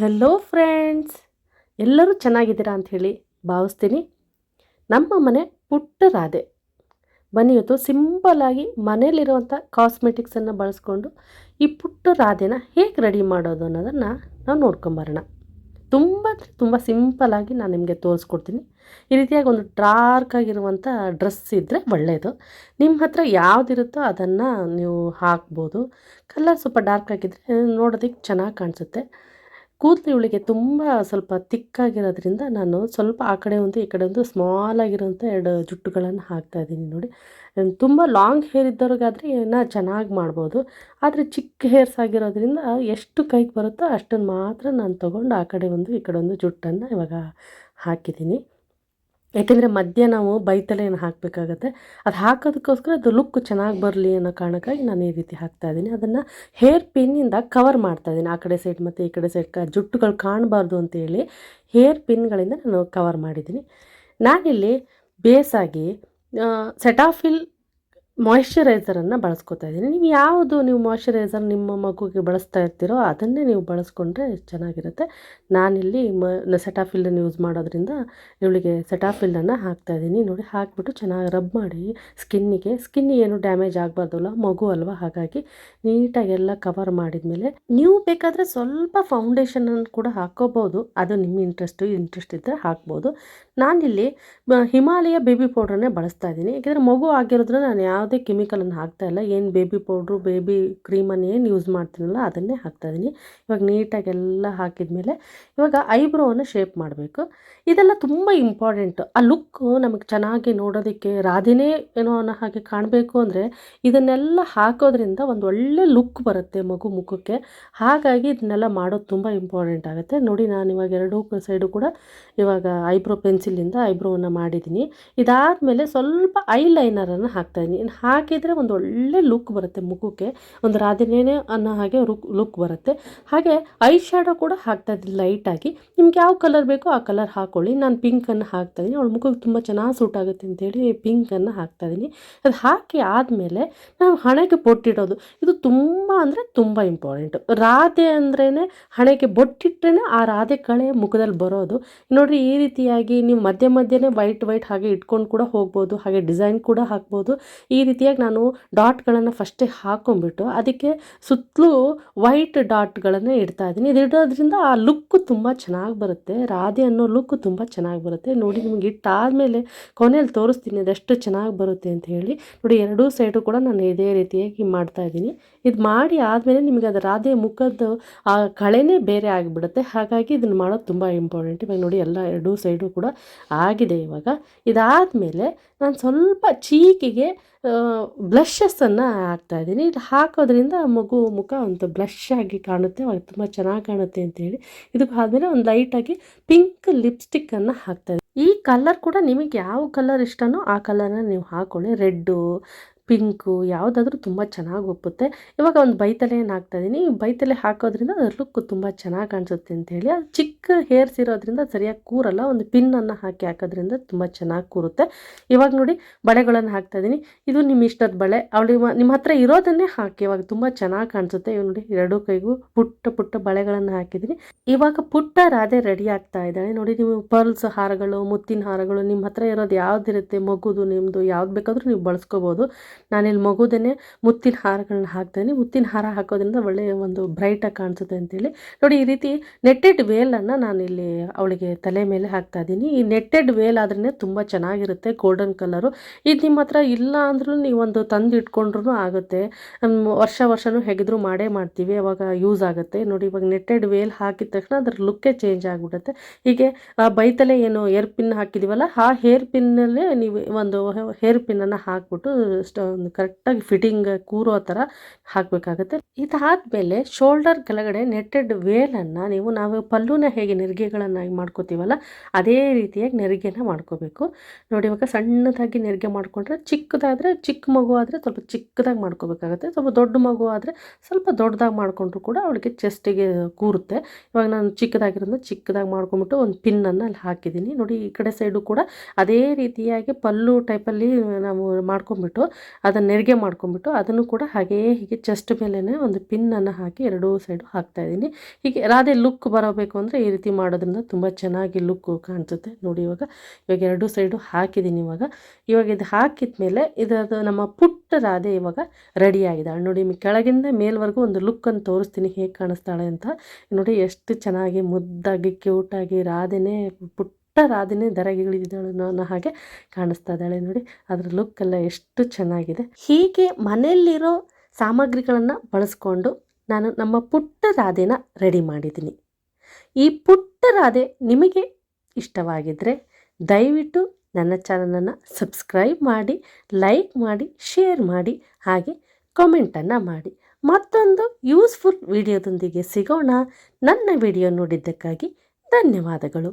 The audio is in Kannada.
ಹೆಲೋ ಫ್ರೆಂಡ್ಸ್ ಎಲ್ಲರೂ ಚೆನ್ನಾಗಿದ್ದೀರಾ ಅಂತ ಹೇಳಿ ಭಾವಿಸ್ತೀನಿ. ನಮ್ಮ ಮನೆ ಪುಟ್ಟ ರಾಧೆ ಬನ್ನಿ ಇವತ್ತು ಸಿಂಪಲ್ಲಾಗಿ ಮನೇಲಿರುವಂಥ ಕಾಸ್ಮೆಟಿಕ್ಸನ್ನು ಬಳಸ್ಕೊಂಡು ಈ ಪುಟ್ಟ ರಾಧೆನ ಹೇಗೆ ರೆಡಿ ಮಾಡೋದು ಅನ್ನೋದನ್ನು ನಾವು ನೋಡ್ಕೊಂಬರೋಣ ತುಂಬ ಅಂದರೆ ತುಂಬ ಸಿಂಪಲ್ಲಾಗಿ ನಾನು ನಿಮಗೆ ತೋರಿಸ್ಕೊಡ್ತೀನಿ. ಈ ರೀತಿಯಾಗಿ ಒಂದು ಡಾರ್ಕ್ ಆಗಿರುವಂಥ ಡ್ರೆಸ್ ಇದ್ದರೆ ಒಳ್ಳೆಯದು ನಿಮ್ಮ ಹತ್ರ ಯಾವುದಿರುತ್ತೋ ಅದನ್ನು ನೀವು ಹಾಕ್ಬೋದು. ಕಲರ್ ಸ್ವಲ್ಪ ಡಾರ್ಕ್ ಆಗಿದ್ದರೆ ನೋಡೋದಕ್ಕೆ ಚೆನ್ನಾಗಿ ಕಾಣಿಸುತ್ತೆ. ಕೂದಲು ಇವಳಿಗೆ ತುಂಬ ಸ್ವಲ್ಪ ತಿಕ್ಕಾಗಿರೋದ್ರಿಂದ ನಾನು ಸ್ವಲ್ಪ ಆ ಕಡೆ ಒಂದು ಈ ಕಡೆ ಒಂದು ಸ್ಮಾಲ್ ಆಗಿರೋಂಥ ಎರಡು ಜುಟ್ಟುಗಳನ್ನು ಹಾಕ್ತಾ ಇದ್ದೀನಿ ನೋಡಿ. ತುಂಬ ಲಾಂಗ್ ಹೇರ್ ಇದ್ದವ್ರಿಗಾದರೆ ಏನೋ ಚೆನ್ನಾಗಿ ಮಾಡ್ಬೋದು. ಆದರೆ ಚಿಕ್ಕ ಹೇರ್ಸ್ ಆಗಿರೋದ್ರಿಂದ ಎಷ್ಟು ಕೈಗೆ ಬರುತ್ತೋ ಅಷ್ಟನ್ನು ಮಾತ್ರ ನಾನು ತೊಗೊಂಡು ಆ ಕಡೆ ಒಂದು ಈ ಕಡೆ ಒಂದು ಜುಟ್ಟನ್ನು ಇವಾಗ ಹಾಕಿದ್ದೀನಿ. ಯಾಕೆಂದರೆ ಮಧ್ಯ ನಾವು ಬೈತಲೆಯನ್ನು ಹಾಕಬೇಕಾಗತ್ತೆ? ಅದು ಹಾಕೋದಕ್ಕೋಸ್ಕರ ಅದು ಲುಕ್ ಚೆನ್ನಾಗಿ ಬರಲಿ ಅನ್ನೋ ಕಾರಣಕ್ಕಾಗಿ ನಾನು ಈ ರೀತಿ ಹಾಕ್ತಾ ಇದ್ದೀನಿ. ಅದನ್ನು ಹೇರ್ ಪಿನ್ನಿಂದ ಕವರ್ ಮಾಡ್ತಾ ಇದ್ದೀನಿ. ಆ ಕಡೆ ಸೈಡ್ ಮತ್ತು ಈ ಕಡೆ ಸೈಡ್ ಜುಟ್ಟುಗಳು ಕಾಣಬಾರ್ದು ಅಂತೇಳಿ ಹೇರ್ ಪಿನ್ಗಳಿಂದ ನಾನು ಕವರ್ ಮಾಡಿದ್ದೀನಿ. ನಾನಿಲ್ಲಿ ಬೇಸಾಗಿ ಸೆಟಾಫಿಲ್ ಮಾಯ್ಶ್ಚರೈಸರನ್ನು ಬಳಸ್ಕೊತಾ ಇದ್ದೀನಿ. ನೀವು ಯಾವುದು ನೀವು ಮಾಯ್ಶ್ಚರೈಸರ್ ನಿಮ್ಮ ಮಗುಗೆ ಬಳಸ್ತಾ ಇರ್ತೀರೋ ಅದನ್ನೇ ನೀವು ಬಳಸ್ಕೊಂಡ್ರೆ ಚೆನ್ನಾಗಿರುತ್ತೆ. ನಾನಿಲ್ಲಿ ಮ ಸೆಟಾಫಿಲ್ಲನ್ನು ಯೂಸ್ ಮಾಡೋದ್ರಿಂದ ಇವಳಿಗೆ ಸೆಟಾಫಿಲ್ಲನ್ನು ಹಾಕ್ತಾಯಿದ್ದೀನಿ ನೋಡಿ, ಹಾಕ್ಬಿಟ್ಟು ಚೆನ್ನಾಗಿ ರಬ್ ಮಾಡಿ ಸ್ಕಿನ್ನಿಗೆ ಸ್ಕಿನ್ ಏನು ಡ್ಯಾಮೇಜ್ ಆಗಬಾರ್ದಲ್ಲ, ಮಗು ಅಲ್ವಾ? ಹಾಗಾಗಿ ನೀಟಾಗಿ ಎಲ್ಲ ಕವರ್ ಮಾಡಿದ್ಮೇಲೆ ನೀವು ಬೇಕಾದರೆ ಸ್ವಲ್ಪ ಫೌಂಡೇಶನನ್ನು ಕೂಡ ಹಾಕ್ಕೋಬೋದು. ಅದು ನಿಮ್ಮ ಇಂಟ್ರೆಸ್ಟು ಇಂಟ್ರೆಸ್ಟ್ ಇದ್ದರೆ ಹಾಕ್ಬೋದು. ನಾನಿಲ್ಲಿ ಹಿಮಾಲಯ ಬೇಬಿ ಪೌಡ್ರನ್ನೇ ಬಳಸ್ತಾ ಇದ್ದೀನಿ. ಯಾಕೆಂದರೆ ಮಗು ಆಗಿರೋದ್ರೆ ನಾನು ಯಾವುದೇ ಕೆಮಿಕಲನ್ನು ಹಾಕ್ತಾ ಇಲ್ಲ. ಏನು ಬೇಬಿ ಪೌಡ್ರು, ಬೇಬಿ ಕ್ರೀಮನ್ನು ಏನು ಯೂಸ್ ಮಾಡ್ತೀನಲ್ಲ ಅದನ್ನೇ ಹಾಕ್ತಾಯಿದ್ದೀನಿ ಇವಾಗ ನೀಟಾಗಿ ಎಲ್ಲ ಹಾಕಿದ್ಮೇಲೆ ಇವಾಗ ಐಬ್ರೋವನ್ನು ಶೇಪ್ ಮಾಡಬೇಕು. ಇದೆಲ್ಲ ತುಂಬ ಇಂಪಾರ್ಟೆಂಟು ಆ ಲುಕ್ಕು ನಮಗೆ ಚೆನ್ನಾಗಿ ನೋಡೋದಕ್ಕೆ ರಾಧಿನೇ ಏನೋ ಅನ್ನೋ ಹಾಗೆ ಕಾಣಬೇಕು ಅಂದರೆ ಇದನ್ನೆಲ್ಲ ಹಾಕೋದ್ರಿಂದ ಒಂದು ಒಳ್ಳೆ ಲುಕ್ ಬರುತ್ತೆ ಮಗು ಮುಖಕ್ಕೆ. ಹಾಗಾಗಿ ಇದನ್ನೆಲ್ಲ ಮಾಡೋದು ತುಂಬ ಇಂಪಾರ್ಟೆಂಟ್ ಆಗುತ್ತೆ. ನೋಡಿ ನಾನು ಇವಾಗ ಎರಡೂ ಸೈಡು ಕೂಡ ಇವಾಗ ಐಬ್ರೋ ಪೆನ್ಸಿಲಿಂದ ಐಬ್ರೋವನ್ನು ಮಾಡಿದ್ದೀನಿ ಇದಾದಮೇಲೆ ಸ್ವಲ್ಪ ಐ ಲೈನರನ್ನು ಹಾಕ್ತಾಯಿದ್ದೀನಿ ಹಾಕಿದರೆ ಒಂದು ಒಳ್ಳೆ ಲುಕ್ ಬರುತ್ತೆ ಮುಖಕ್ಕೆ. ಒಂದು ರಾಧನೇನೆ ಅನ್ನೋ ಹಾಗೆ ರುಕ್ ಲುಕ್ ಬರುತ್ತೆ. ಹಾಗೆ ಐ ಶ್ಯಾಡೋ ಕೂಡ ಹಾಕ್ತಾ ಇದ್ದೀನಿ ಲೈಟಾಗಿ ನಿಮ್ಗೆ ಯಾವ ಕಲರ್ ಬೇಕೋ ಆ ಕಲರ್ ಹಾಕ್ಕೊಳ್ಳಿ ನಾನು ಪಿಂಕನ್ನು ಹಾಕ್ತಾಯಿದ್ದೀನಿ ಅವಳು ಮುಖಕ್ಕೆ ತುಂಬ ಚೆನ್ನಾಗಿ ಸೂಟ್ ಆಗುತ್ತೆ ಅಂತೇಳಿ ಪಿಂಕನ್ನು ಹಾಕ್ತಾಯಿದ್ದೀನಿ ಅದು ಹಾಕಿ ಆದಮೇಲೆ ನಾವು ಹಣೆಗೆ ಬೊಟ್ಟಿಡೋದು. ಇದು ತುಂಬ ಅಂದರೆ ತುಂಬ ಇಂಪಾರ್ಟೆಂಟು ರಾಧೆ ಅಂದ್ರೇ ಹಣೆಗೆ ಬೊಟ್ಟಿಟ್ರೇ ಆ ರಾಧೆ ಕಳೆ ಮುಖದಲ್ಲಿ ಬರೋದು. ನೋಡಿರಿ ಈ ರೀತಿಯಾಗಿ ನೀವು ಮಧ್ಯ ಮಧ್ಯನೇ ವೈಟ್ ವೈಟ್ ಹಾಗೆ ಇಟ್ಕೊಂಡು ಕೂಡ ಹೋಗ್ಬೋದು. ಹಾಗೆ ಡಿಸೈನ್ ಕೂಡ ಹಾಕ್ಬೋದು. ಈ ರೀತಿಯಾಗಿ ನಾನು ಡಾಟ್ಗಳನ್ನು ಫಸ್ಟೇ ಹಾಕ್ಕೊಂಬಿಟ್ಟು ಅದಕ್ಕೆ ಸುತ್ತಲೂ ವೈಟ್ ಡಾಟ್ಗಳನ್ನು ಇಡ್ತಾ ಇದ್ದೀನಿ. ಇದು ಇಡೋದ್ರಿಂದ ಆ ಲುಕ್ ತುಂಬ ಚೆನ್ನಾಗಿ ಬರುತ್ತೆ. ರಾಧೆ ಅನ್ನೋ ಲುಕ್ ತುಂಬ ಚೆನ್ನಾಗಿ ಬರುತ್ತೆ. ನೋಡಿ ನಿಮ್ಗೆ ಇಟ್ಟಾದಮೇಲೆ ಕೊನೆಯಲ್ಲಿ ತೋರಿಸ್ತೀನಿ ಅದೆಷ್ಟು ಚೆನ್ನಾಗಿ ಬರುತ್ತೆ ಅಂತ ಹೇಳಿ. ನೋಡಿ ಎರಡೂ ಸೈಡು ಕೂಡ ನಾನು ಇದೇ ರೀತಿಯಾಗಿ ಮಾಡ್ತಾ ಇದ್ದೀನಿ. ಇದು ಮಾಡಿ ಆದಮೇಲೆ ನಿಮಗೆ ಅದು ರಾಧೆ ಮುಖದ್ದು ಆ ಕಳೆನೇ ಬೇರೆ ಆಗಿಬಿಡುತ್ತೆ. ಹಾಗಾಗಿ ಇದನ್ನು ಮಾಡೋದು ತುಂಬ ಇಂಪಾರ್ಟೆಂಟ್ ಇವಾಗ ನೋಡಿ ಎಲ್ಲ ಎರಡೂ ಸೈಡು ಕೂಡ ಆಗಿದೆ ಇವಾಗ. ಇದಾದಮೇಲೆ ನಾನು ಸ್ವಲ್ಪ ಚೀಕಿಗೆ ಬ್ಲಷಸ್ಸನ್ನು ಹಾಕ್ತಾಯಿದ್ದೀನಿ ಇದು ಹಾಕೋದ್ರಿಂದ ಮಗು ಮುಖ ಒಂದು ಬ್ಲಷ್ ಆಗಿ ಕಾಣುತ್ತೆ ಅವಾಗ ತುಂಬ ಚೆನ್ನಾಗಿ ಕಾಣುತ್ತೆ ಅಂತೇಳಿ ಇದಕ್ಕೆ ಆದಮೇಲೆ ಒಂದು ಲೈಟಾಗಿ ಪಿಂಕ್ ಲಿಪ್ಸ್ಟಿಕ್ಕನ್ನು ಹಾಕ್ತಾಯಿದ್ದೀನಿ ಈ ಕಲರ್ ಕೂಡ ನಿಮಗೆ ಯಾವ ಕಲರ್ ಇಷ್ಟನೋ ಆ ಕಲರನ್ನ ನೀವು ಹಾಕೊಳ್ಳಿ. ರೆಡ್ಡು ಪಿಂಕು ಯಾವುದಾದ್ರೂ ತುಂಬ ಚೆನ್ನಾಗಿ ಒಪ್ಪುತ್ತೆ. ಇವಾಗ ಒಂದು ಬೈತಲೆಯನ್ನು ಹಾಕ್ತಾಯಿದ್ದೀನಿ ಬೈತಲೆ ಹಾಕೋದ್ರಿಂದ ಅದ್ರ ಲುಕ್ ತುಂಬ ಚೆನ್ನಾಗಿ ಕಾಣಿಸುತ್ತೆ ಅಂತೇಳಿ ಅದು ಚಿಕ್ಕ ಹೇರ್ಸ್ ಇರೋದ್ರಿಂದ ಸರಿಯಾಗಿ ಕೂರಲ್ಲ, ಒಂದು ಪಿನ್ನನ್ನು ಹಾಕಿ ಹಾಕೋದ್ರಿಂದ ತುಂಬ ಚೆನ್ನಾಗಿ ಕೂರುತ್ತೆ. ಇವಾಗ ನೋಡಿ ಬಳೆಗಳನ್ನು ಹಾಕ್ತಾಯಿದ್ದೀನಿ ಇದು ನಿಮ್ಮ ಇಷ್ಟದ ಬಳೆ ಅವಳಿಗೆ ನಿಮ್ಮ ಹತ್ರ ಇರೋದನ್ನೇ ಹಾಕಿ, ಇವಾಗ ತುಂಬ ಚೆನ್ನಾಗಿ ಕಾಣಿಸುತ್ತೆ. ಇವಾಗ ನೋಡಿ ಎರಡೂ ಕೈಗೂ ಪುಟ್ಟ ಪುಟ್ಟ ಬಳೆಗಳನ್ನು ಹಾಕಿದ್ದೀನಿ ಇವಾಗ ಪುಟ್ಟ ರಾಧೆ ರೆಡಿ ಆಗ್ತಾ ಇದ್ದಾಳೆ. ನೋಡಿ ನೀವು ಪರ್ಲ್ಸ್ ಹಾರಗಳು, ಮುತ್ತಿನ ಹಾರಗಳು ನಿಮ್ಮ ಹತ್ರ ಇರೋದು ಯಾವುದಿರುತ್ತೆ, ಮಗುದು ನಿಮ್ಮದು ಯಾವ್ದು ಬೇಕಾದರೂ ನೀವು ಬಳಸ್ಕೋಬೋದು. ನಾನಿಲ್ಲಿ ಮಗುದೇ ಮುತ್ತಿನ ಹಾರಗಳನ್ನ ಹಾಕ್ತೇನೆ ಮುತ್ತಿನ ಹಾರ ಹಾಕೋದ್ರಿಂದ ಒಳ್ಳೆಯ ಒಂದು ಬ್ರೈಟಾಗಿ ಕಾಣಿಸುತ್ತೆ ಅಂತೇಳಿ. ನೋಡಿ, ಈ ರೀತಿ ನೆಟ್ಟೆಡ್ ವೇಲನ್ನು ನಾನಿಲ್ಲಿ ಅವಳಿಗೆ ತಲೆ ಮೇಲೆ ಹಾಕ್ತಾ ಇದ್ದೀನಿ. ಈ ನೆಟ್ಟೆಡ್ ವೇಲ್ ಆದ್ರೇ ತುಂಬ ಚೆನ್ನಾಗಿರುತ್ತೆ ಗೋಲ್ಡನ್ ಕಲರು ಇದು ನಿಮ್ಮ ಹತ್ರ ಇಲ್ಲ ಅಂದ್ರೂ ನೀವು ಒಂದು ತಂದು ಇಟ್ಕೊಂಡ್ರೂ ಆಗುತ್ತೆ. ವರ್ಷ ವರ್ಷವೂ ಹೇಗಿದ್ರು ಮಾಡೇ ಮಾಡ್ತೀವಿ, ಅವಾಗ ಯೂಸ್ ಆಗುತ್ತೆ. ನೋಡಿ, ಇವಾಗ ನೆಟ್ಟೆಡ್ ವೇಲ್ ಹಾಕಿದ ತಕ್ಷಣ ಅದ್ರ ಲುಕ್ಕೇ ಚೇಂಜ್ ಆಗಿಬಿಡುತ್ತೆ. ಹೀಗೆ ಬೈತಲೆ ಏನು ಏರ್ ಪಿನ್ ಹಾಕಿದ್ದೀವಲ್ಲ ಆ ಹೇರ್ ಪಿನ್ನಲ್ಲೇ ನೀವು ಒಂದು ಹೇರ್ ಪಿನ್ನನ್ನು ಹಾಕ್ಬಿಟ್ಟು ಒಂದು ಕರೆಕ್ಟಾಗಿ ಫಿಟ್ಟಿಂಗ್ ಕೂರೋ ಥರ ಹಾಕಬೇಕಾಗುತ್ತೆ. ಇದಾದಮೇಲೆ ಶೋಲ್ಡರ್ ಕೆಳಗಡೆ ನೆಟ್ಟೆಡ್ ವೇಲನ್ನು ನೀವು, ನಾವು ಪಲ್ಲುನ ಹೇಗೆ ನೆರಿಗೆಗಳನ್ನಾಗಿ ಮಾಡ್ಕೋತೀವಲ್ಲ, ಅದೇ ರೀತಿಯಾಗಿ ನೆರಿಗೆನ ಮಾಡ್ಕೋಬೇಕು. ನೋಡಿ, ಇವಾಗ ಸಣ್ಣದಾಗಿ ನೆರಿಗೆ ಮಾಡಿಕೊಂಡ್ರೆ ಚಿಕ್ಕದಾದರೆ ಚಿಕ್ಕ ಮಗು ಆದರೆ ಸ್ವಲ್ಪ ಚಿಕ್ಕದಾಗಿ ಮಾಡ್ಕೋಬೇಕಾಗುತ್ತೆ. ಸ್ವಲ್ಪ ದೊಡ್ಡ ಮಗು ಆದರೆ ಸ್ವಲ್ಪ ದೊಡ್ಡದಾಗಿ ಮಾಡಿಕೊಂಡ್ರು ಕೂಡ ಅವಳಿಗೆ ಚೆಸ್ಟಿಗೆ ಕೂರುತ್ತೆ. ಇವಾಗ ನಾನು ಚಿಕ್ಕದಾಗಿರೋದನ್ನ ಚಿಕ್ಕದಾಗಿ ಮಾಡ್ಕೊಂಬಿಟ್ಟು ಒಂದು ಪಿನ್ನನ್ನು ಅಲ್ಲಿ ಹಾಕಿದ್ದೀನಿ. ನೋಡಿ, ಈ ಕಡೆ ಸೈಡು ಕೂಡ ಅದೇ ರೀತಿಯಾಗಿ ಪಲ್ಲು ಟೈಪಲ್ಲಿ ನಾವು ಮಾಡ್ಕೊಂಬಿಟ್ಟು ಅದನ್ನು ನೆರಿಗೆ ಮಾಡ್ಕೊಂಬಿಟ್ಟು ಅದನ್ನು ಕೂಡ ಹಾಗೆಯೇ ಹೀಗೆ ಚೆಸ್ಟ್ ಮೇಲೇ ಒಂದು ಪಿನ್ನನ್ನು ಹಾಕಿ ಎರಡೂ ಸೈಡು ಹಾಕ್ತಾ ಇದ್ದೀನಿ. ಹೀಗೆ ರಾಧೆ ಲುಕ್ ಬರಬೇಕು ಅಂದರೆ ಈ ರೀತಿ ಮಾಡೋದ್ರಿಂದ ತುಂಬ ಚೆನ್ನಾಗಿ ಲುಕ್ಕು ಕಾಣಿಸುತ್ತೆ. ನೋಡಿ ಇವಾಗ ಇವಾಗ ಎರಡೂ ಸೈಡು ಹಾಕಿದ್ದೀನಿ ಇವಾಗ. ಇವಾಗ ಇದು ಹಾಕಿದ ಮೇಲೆ ಇದರದು ನಮ್ಮ ಪುಟ್ಟ ರಾಧೆ ಇವಾಗ ರೆಡಿ ಆಗಿದ್ದಾಳೆ. ನೋಡಿ ಕೆಳಗಿಂದ ಮೇಲ್ವರೆಗೂ ಒಂದು ಲುಕ್ಕನ್ನು ತೋರಿಸ್ತೀನಿ ಹೇಗೆ ಕಾಣಿಸ್ತಾಳೆ ಅಂತ. ನೋಡಿ, ಎಷ್ಟು ಚೆನ್ನಾಗಿ ಮುದ್ದಾಗಿ ಕ್ಯೂಟಾಗಿ ರಾಧೆನೇ ಪುಟ್ಟ ರಾಧೆನೇ ದರಗಿಳಿದಿದ್ದಾಳು ಅನ್ನೋ ಹಾಗೆ ಕಾಣಿಸ್ತಾ ಇದ್ದಾಳೆ ನೋಡಿ. ಅದರ ಲುಕ್ ಎಲ್ಲ ಎಷ್ಟು ಚೆನ್ನಾಗಿದೆ. ಹೀಗೆ ಮನೆಯಲ್ಲಿರೋ ಸಾಮಗ್ರಿಗಳನ್ನು ಬಳಸ್ಕೊಂಡು ನಾನು ನಮ್ಮ ಪುಟ್ಟ ರಾಧೆನ ರೆಡಿ ಮಾಡಿದ್ದೀನಿ. ಈ ಪುಟ್ಟ ರಾಧೆ ನಿಮಗೆ ಇಷ್ಟವಾಗಿದ್ದರೆ ದಯವಿಟ್ಟು ನನ್ನ ಚಾನಲನ್ನು ಸಬ್ಸ್ಕ್ರೈಬ್ ಮಾಡಿ ಲೈಕ್ ಮಾಡಿ ಶೇರ್ ಮಾಡಿ, ಹಾಗೆ ಕಾಮೆಂಟನ್ನು ಮಾಡಿ. ಮತ್ತೊಂದು ಯೂಸ್ಫುಲ್ ವಿಡಿಯೋದೊಂದಿಗೆ ಸಿಗೋಣ. ನನ್ನ ವಿಡಿಯೋ ನೋಡಿದ್ದಕ್ಕಾಗಿ ಧನ್ಯವಾದಗಳು.